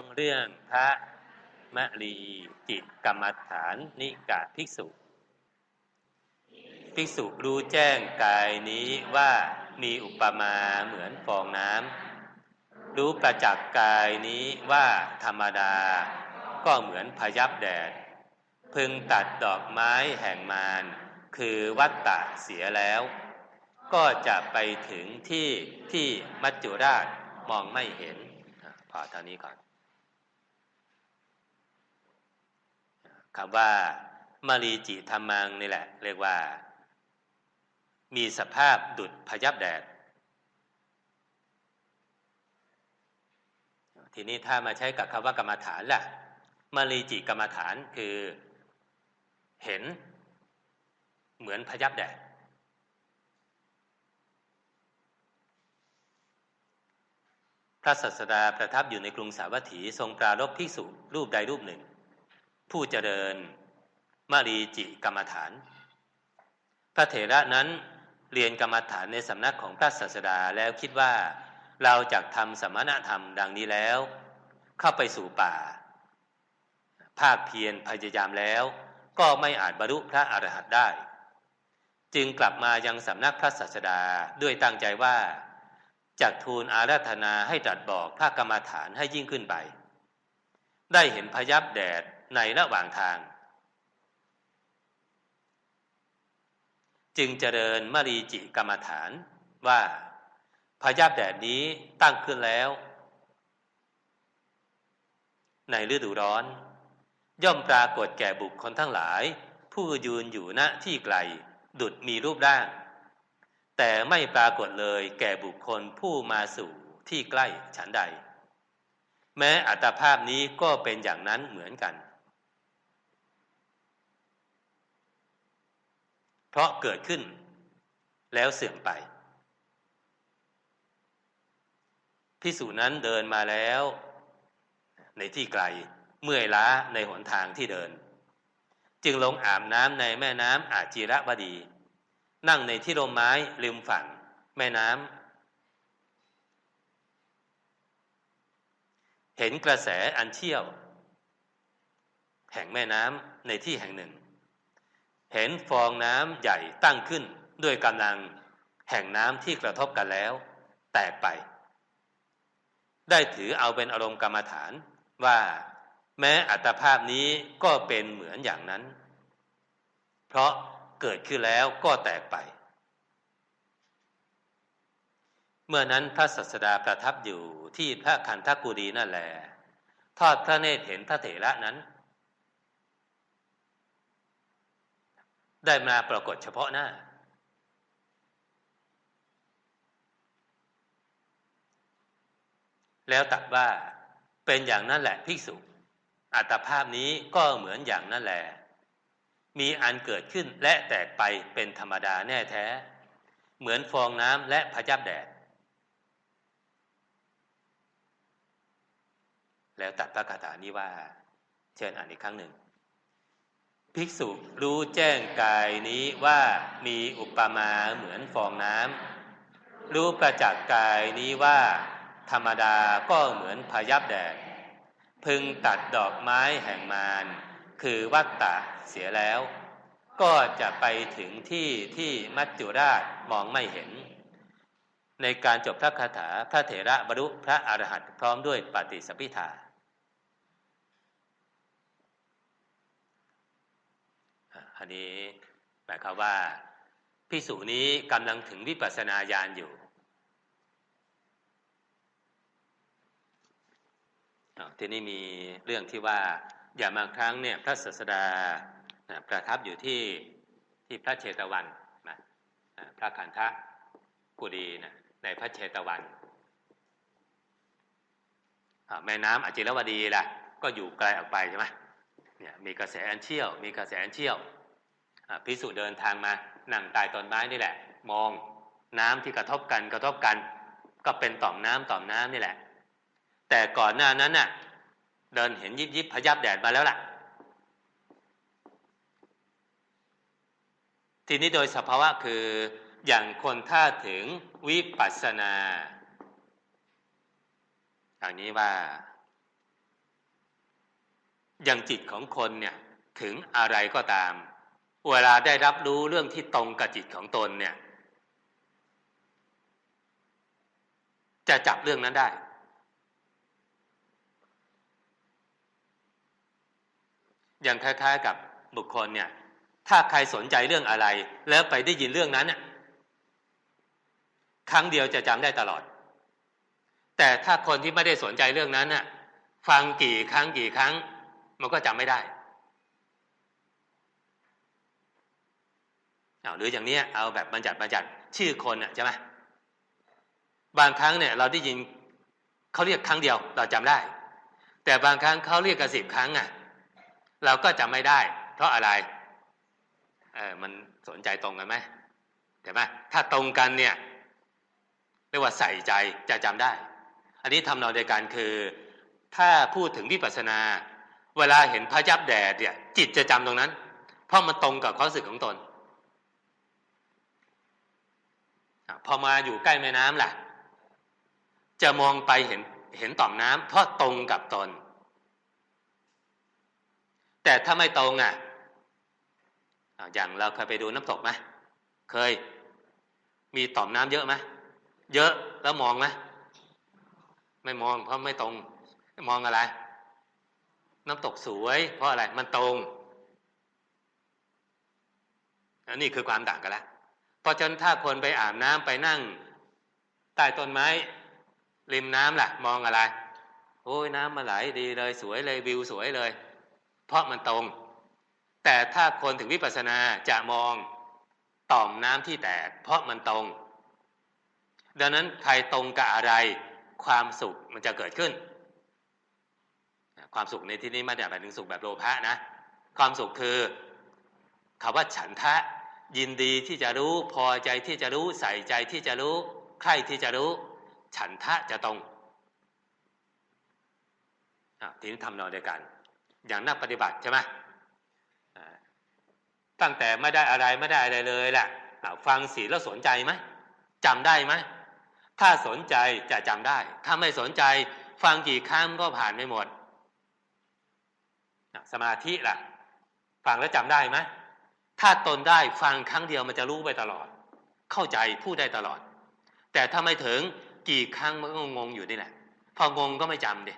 องเรื่องพระมะลีจิตกรรมฐานนิกะภิกษุ ภิกษุรู้แจ้งกายนี้ว่ามีอุปมาเหมือนฟองน้ำรู้ประจักษ์กายนี้ว่าธรรมดา ก็เหมือนพยับแดด พึงตัดดอกไม้แห่งมารคือวัตตะเสียแล้ว ก็จะไปถึงที่ที่มัจจุราชมองไม่เห็นอะพอเท่านี้ก่อน คำว่ามารีจิธรรมังนี่แหละ เรียกว่า มีสภาพดุดพยับแดด ทีนี้ถ้ามาใช้กับคำว่ากรรมฐานล่ะมารีจิกรรมฐานคือ เห็น เหมือนพยับแดดพระสัสดาประทับอยู่ในกรุงสาวัตถีทรงปรารบภิกษุรูปใดรูปหนึ่ง ผู้เจริญมารีจิกรรมฐาน พระเถระนั้นเรียนกรรมฐานในสำนักของพระสัสดาแล้วคิดว่าเราจะทำสมณธรรมดังนี้แล้ว เข้าไปสู่ป่า ภาคเพียรพยายามแล้ว ก็ไม่อาจบรรลุพระอรหันต์ได้ จึงกลับมายังสำนักพระสัสดาด้วยตั้งใจว่าจากทูลอาราธนาให้ตรัสบอกพระกรรมฐานให้ยิ่งขึ้นไป ได้เห็นพยับแดด ในระหว่างทาง จึงเจริญมรีจิกรรมฐานว่าพยับแดดนี้ตั้งขึ้นแล้ว ในฤดูร้อน ย่อมปรากฏแก่บุคคลทั้งหลาย ผู้ยืนอยู่ณที่ไกล ดุดมีรูปร่าง แต่ไม่ปรากฏเลยแก่บุคคลผู้มาสู่ที่ใกล้ฉันใด แม้อัตภาพนี้ก็เป็นอย่างนั้นเหมือนกัน เพราะเกิดขึ้นแล้วเสื่อมไปพิสูจนั้นเดินมาแล้ว ในที่ไกลเมื่อยล้าในหนทางที่เดิน จึงลงอาบน้ำในแม่น้ำอาจีระวดี นั่งในที่ร่มไม้ริมฝั่งแม่น้ำเห็นกระแสอันเชี่ยว แห่งแม่น้ำในที่แห่งหนึ่ง เห็นฟองน้ำใหญ่ตั้งขึ้นด้วยกำลังแห่งน้ำที่กระทบกันแล้ว แตกไป ได้ถือเอาเป็นอารมณ์กรรมฐานว่าแม้อัตภาพนี้ก็เป็นเหมือนอย่างนั้น เพราะเกิดขึ้นแล้วก็แตกไป เมื่อนั้นพระสัสดาประทับอยู่ที่พระคันธกุฎีนั่นแหละทอดพระเนตรเห็นพระเถระนั้น ได้มาปรากฏเฉพาะหน้า แล้วตัดว่าเป็นอย่างนั้นแหละภิกษุ อัตภาพนี้ก็เหมือนอย่างนั่นแหละมีอันเกิดขึ้นและแตกไปเป็นธรรมดาแน่แท้ เหมือนฟองน้ำและพระยับแดด แล้วตัดพระคาถานี้ว่า เชิญอ่านอีกครั้งหนึ่ง ภิกษุรู้แจ้งกายนี้ว่ามีอุปมาเหมือนฟองน้ำรู้ประจักษ์กายนี้ว่า ธรรมดาก็เหมือนพยับแดด พึงตัดดอกไม้แห่งมารคือวัตตะเสียแล้ว ก็จะไปถึงที่ที่มัจจุราชมองไม่เห็น ในการจบพระคาถาพระเถระบรรลุพระอรหันต์พร้อมด้วยปฏิสพิธา อันนี้หมายความว่าพิสูจนี้กำลังถึงวิปัสสนาญาณอยู่ทีนี้มีเรื่องที่ว่าอย่างบางครั้งเนี่ยพระศาสดาประทับอยู่ที่ที่พระเชตวันนะพระขันธกุฎีนะในพระเชตวัน แม่น้ำอจิรวดีล่ะก็อยู่ไกลออกไปใช่ไหมเนี่ยมีกระแสอันเชี่ยว มีกระแสอันเชี่ยว พิสุเดินทางมานั่งใต้ต้นไม้นี่แหละ มองน้ำที่กระทบกันกระทบกัน ก็เป็นต่อมน้ำต่อมน้ำนี่แหละ แต่ก่อนหน้านั้นน่ะ เดินเห็นยิบยิบพยับแดดมาแล้วล่ะ ทีนี้โดยสภาวะคืออย่างคนถ้าถึงวิปัสสนาอย่างนี้ว่า อย่างจิตของคนเนี่ยถึงอะไรก็ตาม เวลาได้รับรู้เรื่องที่ตรงกับจิตของตนเนี่ย จะจับเรื่องนั้นได้ อย่างคล้ายๆกับบุคคลเนี่ย ถ้าใครสนใจเรื่องอะไร แล้วไปได้ยินเรื่องนั้นน่ะครั้งเดียวจะจำได้ตลอด แต่ถ้าคนที่ไม่ได้สนใจเรื่องนั้นน่ะ ฟังกี่ครั้งกี่ครั้ง มันก็จำไม่ได้ เอาหรืออย่างนี้เอาแบบบัญญัติบัญญัติชื่อคนอะใช่ไหมบางครั้งเนี่ยเราได้ยินเขาเรียกครั้งเดียวเราจำได้ แต่บางครั้งเขาเรียกกันสิบครั้งอะเราก็จำไม่ได้ เพราะอะไรเออมันสนใจตรงกันไหมเห็นไหมถ้าตรงกันเนี่ยเรียกว่าใส่ใจจะจำได้ อันนี้ทำนองเดียวกันคือ ถ้าพูดถึงวิปัสสนา เวลาเห็นพระยับแดดเนี่ยจิตจะจำตรงนั้น เพราะมันตรงกับความรู้สึกของตนอ พอมาอยู่ใกล้แม่น้ำล่ะ จะมองไปเห็นเห็นต่อมน้ำเพราะตรงกับตน แต่ถ้าไม่ตรงอะอย่างเราเคยไปดูน้ำตกไหมเคย มีต่อมน้ำเยอะไหมเยอะแล้วมองไหมไม่มองเพราะไม่ตรง มองอะไร น้ำตกสวย เพราะอะไรมันตรงอันนี้คือความต่างกันแล้ว พราะฉะนั้นถ้าคนไปอาบน้ำไปนั่ง ใต้ต้นไม้ ริมน้ำล่ะ มองอะไร โอ้ยน้ำมาไหลดีเลยสวยเลยวิวสวยเลย เพราะมันตรง แต่ถ้าคนถึงวิปัสสนาจะมองต่อมน้ำที่แตก เพราะมันตรง ดังนั้นใครตรงกับอะไร ความสุขมันจะเกิดขึ้น ความสุขในที่นี้ไม่ได้หมายถึงสุขแบบโลภะนะ ความสุขคือคำว่าฉันทะ ยินดีที่จะรู้พอใจที่จะรู้ใส่ใจที่จะรู้ใครที่จะรู้ ฉันทะจะตรงทีนี้ทำนองเดียวกัน อย่างนักปฏิบัติใช่ไหมตั้งแต่ไม่ได้อะไรไม่ได้อะไรเลยแหละฟังสีแล้วสนใจไหมจำได้ไหมถ้าสนใจจะจำได้ ถ้าไม่สนใจ ฟังกี่ครั้งก็ผ่านไม่หมด สมาธิล่ะ ฟังแล้วจำได้ไหม ถ้าตนได้ฟังครั้งเดียวมันจะรู้ไปตลอด เข้าใจพูดได้ตลอด แต่ถ้าไม่ถึงกี่ครั้งมันก็งงอยู่นี่แหละ พองงก็ไม่จำเดิ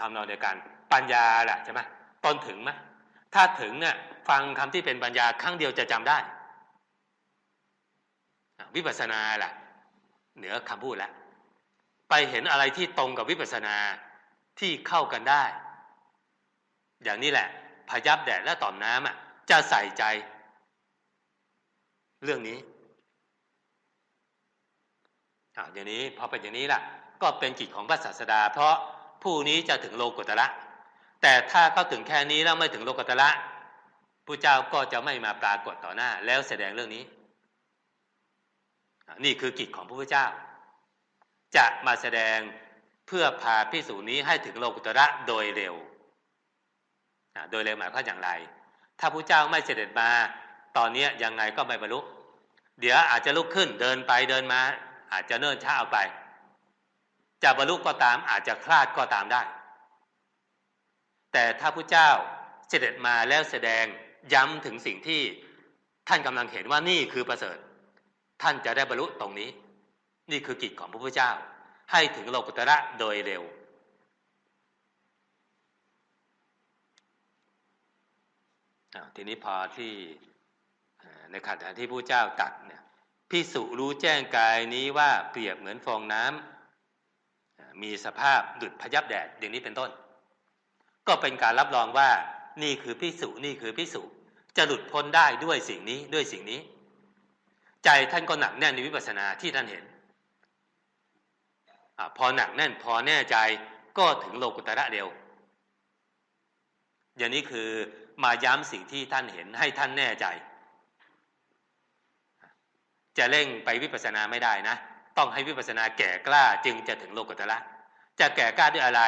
ทำเราเดียวกัน ปัญญาแหละใช่ไหมตนถึงไหมถ้าถึงเนี่ยฟังคำที่เป็นปัญญาครั้งเดียวจะจำได้ วิปัสสนาแหละเหนือคำพูดแล้วไปเห็นอะไรที่ตรงกับวิปัสสนาที่เข้ากันได้ อย่างนี้แหละ พยับแดดและต่อมน้ำอะจะใส่ใจ เรื่องนี้อ่าอย่างนี้พอเป็นอย่างนี้ล่ะ ก็เป็นจิตของพระศาสดา เพราะผู้นี้จะถึงโลกุตระแต่ถ้าเขาถึงแค่นี้แล้วไม่ถึงโลกุตระผู้เจ้าก็จะไม่มาปรากฏต่อหน้า แล้วแสดงเรื่องนี้ นี่คือกิจของพระพุทธเจ้า จะมาแสดงเพื่อพาพิสูจนี้ให้ถึงโลกุตระโดยเร็ว โดยเร็วหมายความอย่างไร ถ้าพระเจ้าไม่เสด็จมา ตอนนี้ยังไงก็ไม่บรรลุเดี๋ยวอาจจะลุกขึ้นเดินไปเดินมา อาจจะเนิ่นช้าออกไป จะบรรลุก็ตามอาจจะคลาดก็ตามได้ แต่ถ้าพระเจ้าเสด็จมาแล้วแสดงย้ำถึงสิ่งที่ท่านกำลังเห็นว่านี่คือประเสริฐ ท่านจะได้บรรลุตรงนี้ นี่คือกิจของพระพุทธเจ้า ให้ถึงโลกุตระโดยเร็ว ทีนี้พอที่ในขณะที่ผู้เจ้าตัดเนี่ยพิสุรู้แจ้งกายนี้ว่าเปรียบเหมือนฟองน้ำมีสภาพดุดพยับแดดอย่างนี้เป็นต้น ก็เป็นการรับรองว่านี่คือพิสุนี่คือพิสุจะหลุดพ้นได้ด้วยสิ่งนี้ด้วยสิ่งนี้ ใจท่านก็หนักแน่นในวิปัสสนาที่ท่านเห็นอพอหนักแน่นพอแน่ใจก็ถึงโลกุตระเร็วอย่างนี้คือ มาย้ำสิ่งที่ท่านเห็นให้ท่านแน่ใจ จะเร่งไปวิปัสสนาไม่ได้นะ ต้องให้วิปัสสนาแก่กล้าจึงจะถึงโลกุตระจะแก่กล้าด้วยอะไร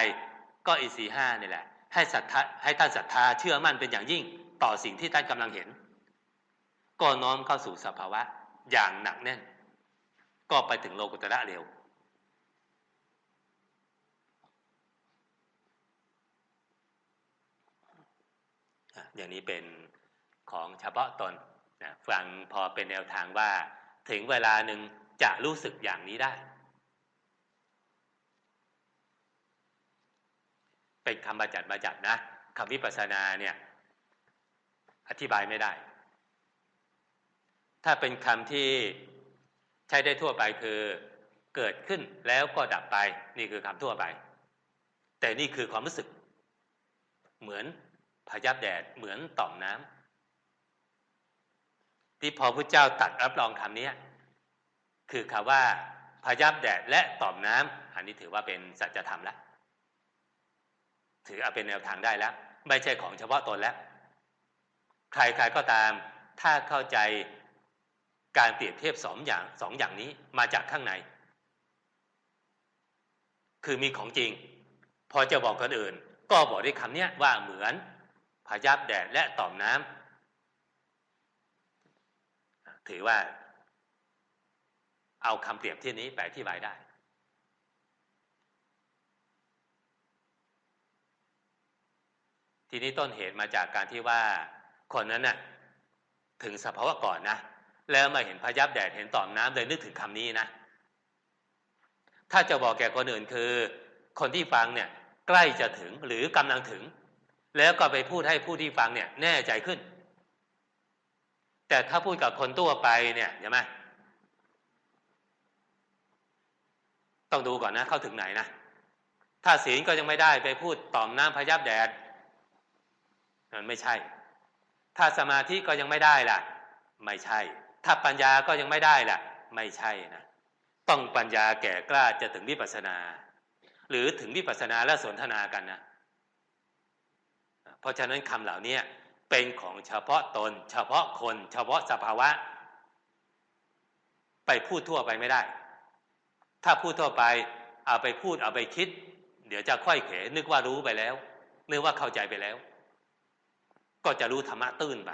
ก็อิสีห้านี่แหละ ให้ศรัทธาให้ท่านศรัทธาเชื่อมั่นเป็นอย่างยิ่ง ต่อสิ่งที่ท่านกำลังเห็น ก็น้อมเข้าสู่สภาวะอย่างหนักแน่น ก็ไปถึงโลกุตระเร็ว อย่างนี้เป็นของเฉพาะตนนะฟังพอเป็นแนวทางว่า ถึงเวลาหนึ่งจะรู้สึกอย่างนี้ได้ เป็นคำบัญญัติบัญญัตินะคำวิปัสสนาเนี่ยอธิบายไม่ได้ ถ้าเป็นคำที่ใช้ได้ทั่วไปคือเกิดขึ้นแล้วก็ดับไป นี่คือคำทั่วไป แต่นี่คือความรู้สึก เหมือน พยับแดดเหมือนต่อมน้ำที่พอพระเจ้าตัดรับรองคำนี้คือคำว่าพยับแดดและต่อมน้ำอันนี้ถือว่าเป็นสัจธรรมแล้วถือเอาเป็นแนวทางได้แล้ว ไม่ใช่ของเฉพาะตนแล้ว ใครๆก็ตาม ถ้าเข้าใจการเปรียบเทียบสองอย่างสองอย่างนี้มาจากข้างใน คือมีของจริง พอจะบอกคนอื่น ก็บอกด้วยคำนี้ว่าเหมือน พายับแดดและต่อมน้ำถือว่า เอาคำเปรียบเทียบนี้ไปอธิบายได้ ทีนี้ต้นเหตุมาจากการที่ว่าคนนั้นน่ะถึงสภาวะก่อนนะ แล้วมาเห็นพยับแดดเห็นต่อมน้ำเลยนึกถึงคำนี้นะ ถ้าจะบอกแก่คนอื่นคือ คนที่ฟังเนี่ยใกล้จะถึงหรือกำลังถึง แล้วก็ไปพูดให้ผู้ที่ฟังเนี่ย แน่ใจขึ้น แต่ถ้าพูดกับคนทั่วไปเนี่ยใช่ไหมต้องดูก่อนนะ เข้าถึงไหนนะ ถ้าศีลก็ยังไม่ได้ไปพูดต่อมน้ำพยับแดดมันไม่ใช่ ถ้าสมาธิก็ยังไม่ได้ล่ะ ไม่ใช่ ถ้าปัญญาก็ยังไม่ได้ล่ะ ไม่ใช่นะต้องปัญญาแก่กล้าจะถึงวิปัสสนา หรือถึงวิปัสสนาและสนทนากันนะ เพราะฉะนั้นคำเหล่านี้เป็นของเฉพาะตน เฉพาะคน เฉพาะสภาวะ ไปพูดทั่วไปไม่ได้ ถ้าพูดทั่วไป เอาไปพูดเอาไปคิด เดี๋ยวจะค่อยเขนึกว่ารู้ไปแล้ว นึกว่าเข้าใจไปแล้ว ก็จะรู้ธรรมะตื้นไป